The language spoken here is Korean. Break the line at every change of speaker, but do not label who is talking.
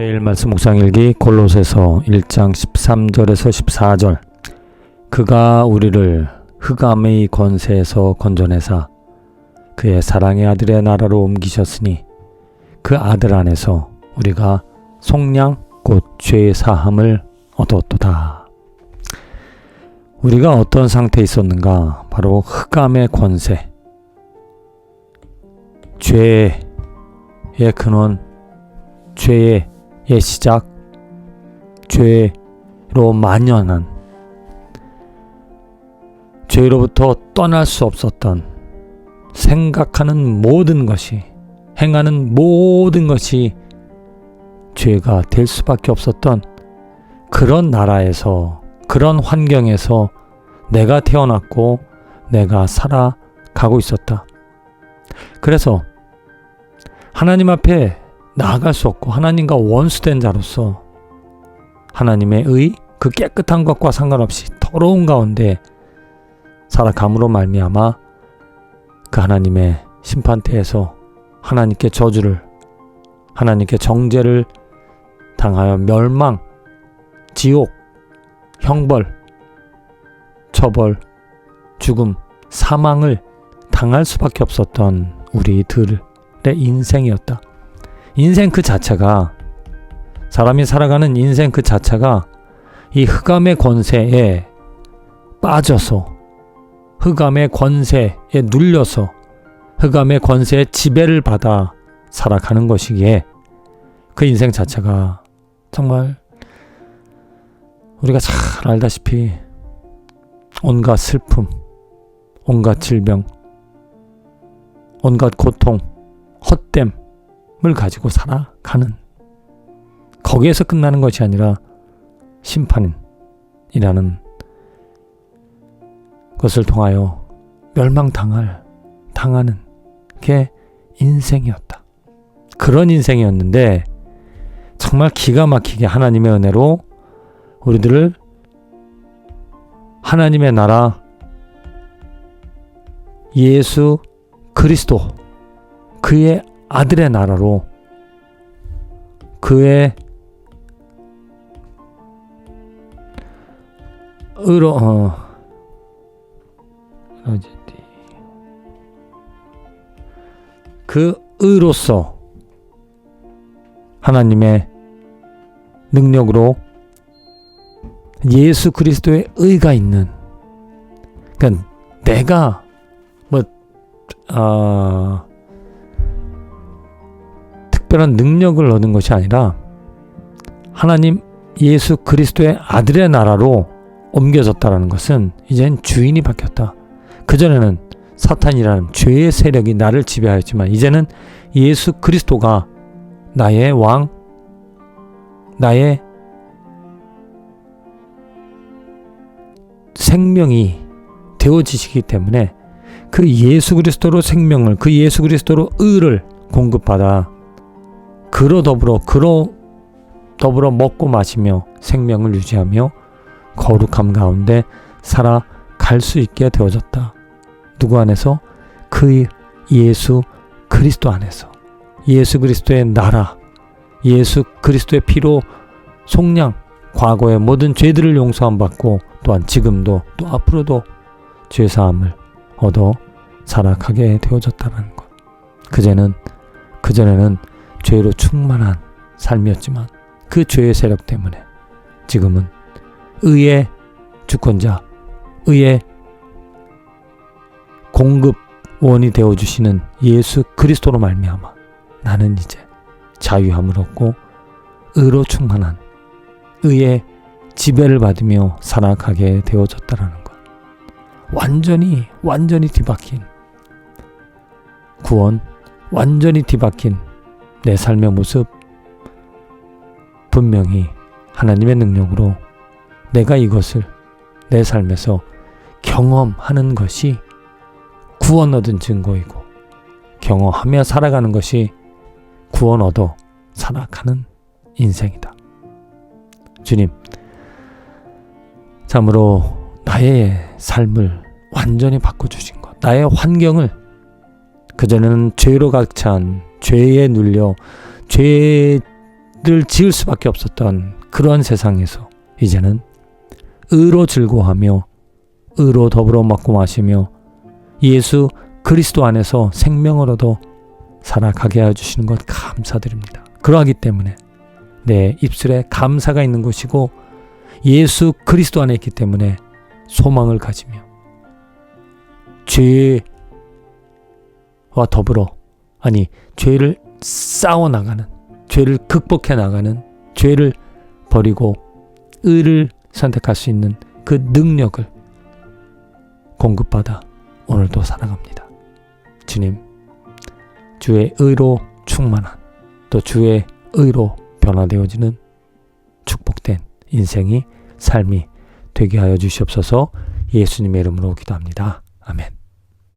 매일 말씀 묵상일기 골로새서 1장 13절에서 14절 그가 우리를 흑암의 권세에서 건져내사 그의 사랑의 아들의 나라로 옮기셨으니 그 아들 안에서 우리가 속량 곧 죄의 사함을 얻었도다. 우리가 어떤 상태에 있었는가? 바로 흑암의 권세. 죄의 근원, 죄의 시작, 죄로 만연한 죄로부터 떠날 수 없었던 생각하는 모든 것이 행하는 모든 것이 죄가 될 수밖에 없었던 그런 나라에서 그런 환경에서 내가 태어났고 내가 살아가고 있었다. 그래서 하나님 앞에 나아갈 수 없고 하나님과 원수된 자로서 하나님의 의 그 깨끗한 것과 상관없이 더러운 가운데 살아감으로 말미암아 그 하나님의 심판대에서 하나님께 저주를 하나님께 정죄를 당하여 멸망, 지옥, 형벌, 처벌, 죽음, 사망을 당할 수밖에 없었던 우리들의 인생이었다. 인생 그 자체가 사람이 살아가는 인생 그 자체가 이 흑암의 권세에 빠져서 흑암의 권세에 눌려서 흑암의 권세에 지배를 받아 살아가는 것이기에 그 인생 자체가 정말 우리가 잘 알다시피 온갖 슬픔, 온갖 질병, 온갖 고통, 헛됨 을 가지고 살아가는 거기에서 끝나는 것이 아니라 심판이라는 것을 통하여 멸망당할 당하는 게 인생이었다. 그런 인생이었는데 정말 기가 막히게 하나님의 은혜로 우리들을 하나님의 나라 예수 그리스도 그의 아들의 나라로 그의 의로 어 그 의로서 하나님의 능력으로 예수 그리스도의 의가 있는 그러니까 내가 뭐 아, 특별한 능력을 얻은 것이 아니라 하나님 예수 그리스도의 아들의 나라로 옮겨졌다라는 것은 이젠 주인이 바뀌었다. 그전에는 사탄이라는 죄의 세력이 나를 지배하였지만 이제는 예수 그리스도가 나의 왕, 나의 생명이 되어지시기 때문에 그 예수 그리스도로 생명을 그 예수 그리스도로 의를 공급받아 그로 더불어 그로 더불어 먹고 마시며 생명을 유지하며 거룩함 가운데 살아 갈 수 있게 되어졌다. 누구 안에서? 그 예수 그리스도 안에서. 예수 그리스도의 나라, 예수 그리스도의 피로 속량, 과거의 모든 죄들을 용서함 받고 또한 지금도 또 앞으로도 죄 사함을 얻어 살아가게 되어졌다는 것. 그제는 그전에는 죄로 충만한 삶이었지만 그 죄의 세력 때문에 지금은 의의 주권자, 의의 공급원이 되어 주시는 예수 그리스도로 말미암아 나는 이제 자유함을 얻고 의로 충만한 의의 지배를 받으며 살아가게 되어졌다라는 것. 완전히 완전히 뒤바뀐 구원, 완전히 뒤바뀐 내 삶의 모습 분명히 하나님의 능력으로 내가 이것을 내 삶에서 경험하는 것이 구원 얻은 증거이고 경험하며 살아가는 것이 구원 얻어 살아가는 인생이다. 주님, 참으로 나의 삶을 완전히 바꿔주신 것, 나의 환경을 그전에는 죄로 가득 찬 죄에 눌려 죄늘 지을 수밖에 없었던 그런 세상에서 이제는 의로 즐거워하며 의로 더불어 먹고 마시며 예수 그리스도 안에서 생명을 얻어 살아가게 하여 주시는 것 감사드립니다. 그러하기 때문에 내 입술에 감사가 있는 것이고 예수 그리스도 안에 있기 때문에 소망을 가지며 죄 와 더불어 아니 죄를 싸워 나가는 죄를 극복해 나가는 죄를 버리고 의를 선택할 수 있는 그 능력을 공급받아 오늘도 살아갑니다. 주님, 주의 의로 충만한 또 주의 의로 변화되어지는 축복된 인생이 삶이 되게 하여 주시옵소서 예수님의 이름으로 기도합니다. 아멘.